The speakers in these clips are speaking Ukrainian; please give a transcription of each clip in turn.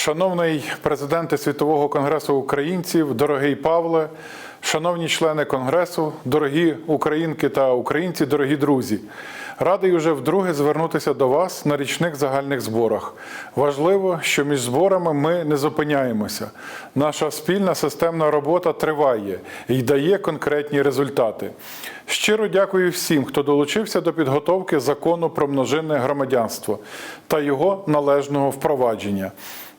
Шановний президенте Світового конгресу українців, дорогий Павле, шановні члени конгресу, дорогі українки та українці, дорогі друзі, радий уже вдруге звернутися до вас на річних загальних зборах. Важливо, що між зборами ми не зупиняємося. Наша спільна системна робота триває і дає конкретні результати. Щиро дякую всім, хто долучився до підготовки закону про множинне громадянство та його належного впровадження.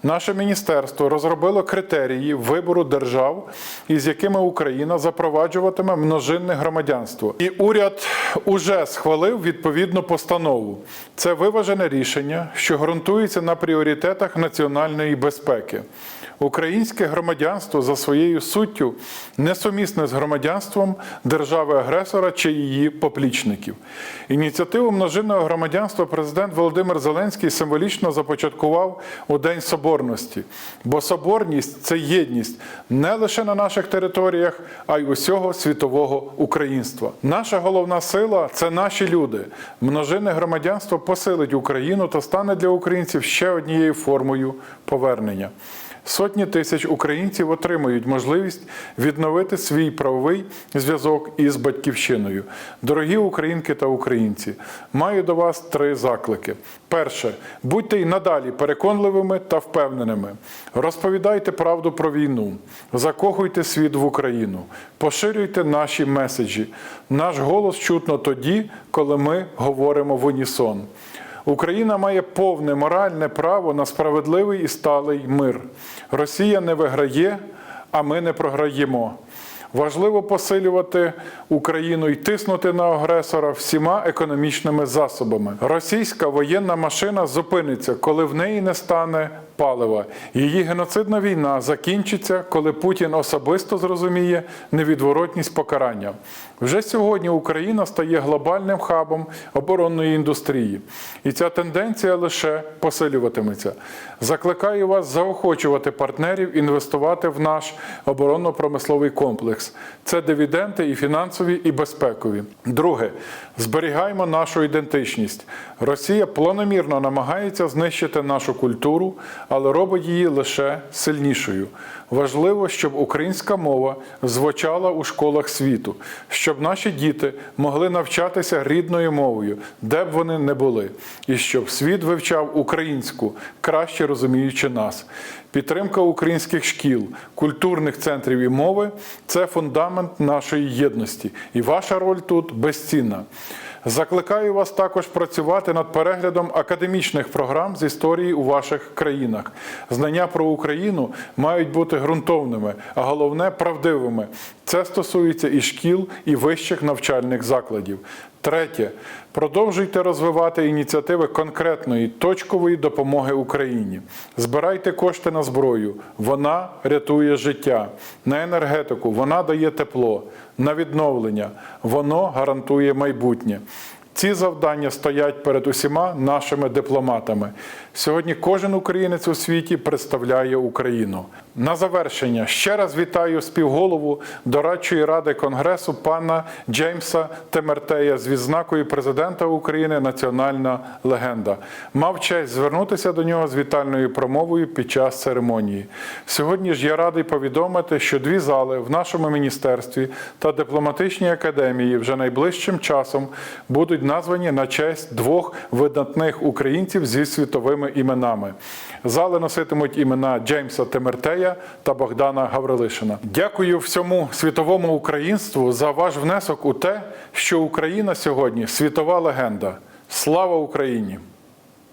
Наше міністерство розробило критерії вибору держав, із якими Україна запроваджуватиме множинне громадянство. І уряд уже схвалив відповідну постанову. Це виважене рішення, що ґрунтується на пріоритетах національної безпеки. Українське громадянство за своєю суттю несумісне з громадянством держави-агресора чи її поплічників. Ініціативу множинного громадянства президент Володимир Зеленський символічно започаткував у День Соборності, бо соборність це єдність не лише на наших територіях, а й усього світового українства. Наша головна сила це наші люди. Множинне громадянство посилить Україну та стане для українців ще однією формою повернення. Сотні тисяч українців отримають можливість відновити свій правовий зв'язок із батьківщиною. Дорогі українки та українці, маю до вас три заклики. Перше, будьте й надалі переконливими та впевненими. Розповідайте правду про війну, закохуйте світ в Україну, поширюйте наші меседжі. Наш голос чутно тоді, коли ми говоримо в унісон. Україна має повне моральне право на справедливий і сталий мир. Росія не виграє, а ми не програємо. Важливо посилювати Україну і тиснути на агресора всіма економічними засобами. Російська воєнна машина зупиниться, коли в неї не стане палива. Її геноцидна війна закінчиться, коли Путін особисто зрозуміє невідворотність покарання. Вже сьогодні Україна стає глобальним хабом оборонної індустрії, і ця тенденція лише посилюватиметься. Закликаю вас заохочувати партнерів інвестувати в наш оборонно-промисловий комплекс. Це дивіденди і фінансові, і безпекові. Друге, зберігаємо нашу ідентичність. Росія планомірно намагається знищити нашу культуру, але робить її лише сильнішою. Важливо, щоб українська мова звучала у школах світу, щоб наші діти могли навчатися рідною мовою, де б вони не були, і щоб світ вивчав українську, краще розуміючи нас. Підтримка українських шкіл, культурних центрів і мови це фундамент нашої єдності, і ваша роль тут безцінна. Закликаю вас також працювати над переглядом академічних програм з історії у ваших країнах. Знання про Україну мають бути ґрунтовними, а головне правдивими. Це стосується і шкіл, і вищих навчальних закладів. Третє. Продовжуйте розвивати ініціативи конкретної точкової допомоги Україні. Збирайте кошти на зброю. Вона рятує життя, на енергетику, вона дає тепло, на відновлення, воно гарантує майбутнє. Ці завдання стоять перед усіма нашими дипломатами. Сьогодні кожен українець у світі представляє Україну. На завершення ще раз вітаю співголову дорадчої ради Конгресу пана Джеймса Темертея з відзнакою президента України Національна легенда. Мав честь звернутися до нього з вітальною промовою під час церемонії. Сьогодні ж я радий повідомити, що дві зали в нашому міністерстві та дипломатичній академії вже найближчим часом будуть названі на честь двох видатних українців зі світовими іменами. Зали носитимуть імена Джеймса Темертея та Богдана Гаврилишина. Дякую всьому світовому українству за ваш внесок у те, що Україна сьогодні світова легенда. Слава Україні!